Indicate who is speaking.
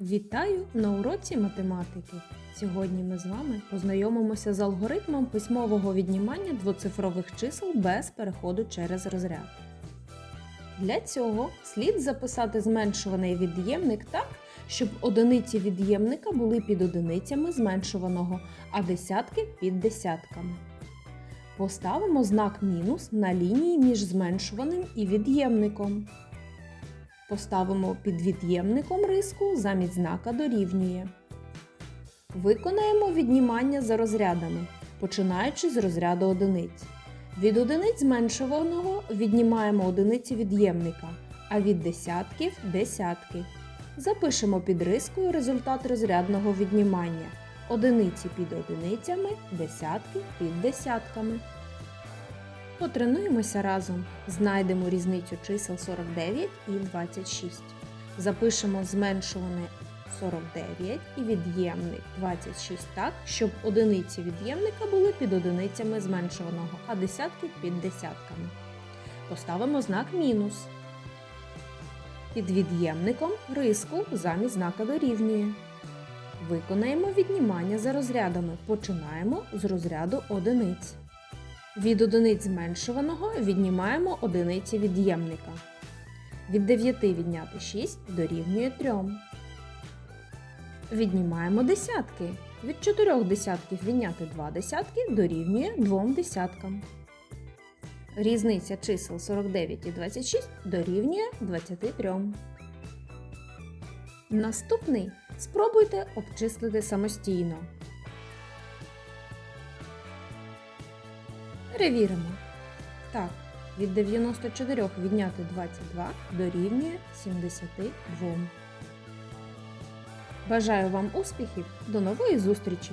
Speaker 1: Вітаю на уроці математики. Сьогодні ми з вами познайомимося з алгоритмом письмового віднімання двоцифрових чисел без переходу через розряд. Для цього слід записати зменшуваний від'ємник так, щоб одиниці від'ємника були під одиницями зменшуваного, а десятки під десятками. Поставимо знак мінус на лінії між зменшуваним і від'ємником. Поставимо під від'ємником риску замість знака дорівнює. Виконаємо віднімання за розрядами, починаючи з розряду одиниць. Від одиниць зменшуваного віднімаємо одиниці від'ємника, а від десятків десятки. Запишемо під рискою результат розрядного віднімання. Одиниці під одиницями, десятки під десятками. Потренуємося разом. Знайдемо різницю чисел 49 і 26. Запишемо зменшуване 49 і від'ємник 26 так, щоб одиниці від'ємника були під одиницями зменшуваного, а десятки під десятками. Поставимо знак мінус. Під від'ємником риску замість знака дорівнює. Виконаємо віднімання за розрядами. Починаємо з розряду одиниць. Від одиниць зменшуваного віднімаємо одиниці від'ємника. Від 9 відняти 6 дорівнює 3. Віднімаємо десятки. Від 4 десятків відняти 2 десятки дорівнює 2 десяткам. Різниця чисел 49 і 26 дорівнює 23. Наступний спробуйте обчислити самостійно. Перевіримо. Так, від 94 відняти 22 дорівнює 72. Бажаю вам успіхів! До нової зустрічі!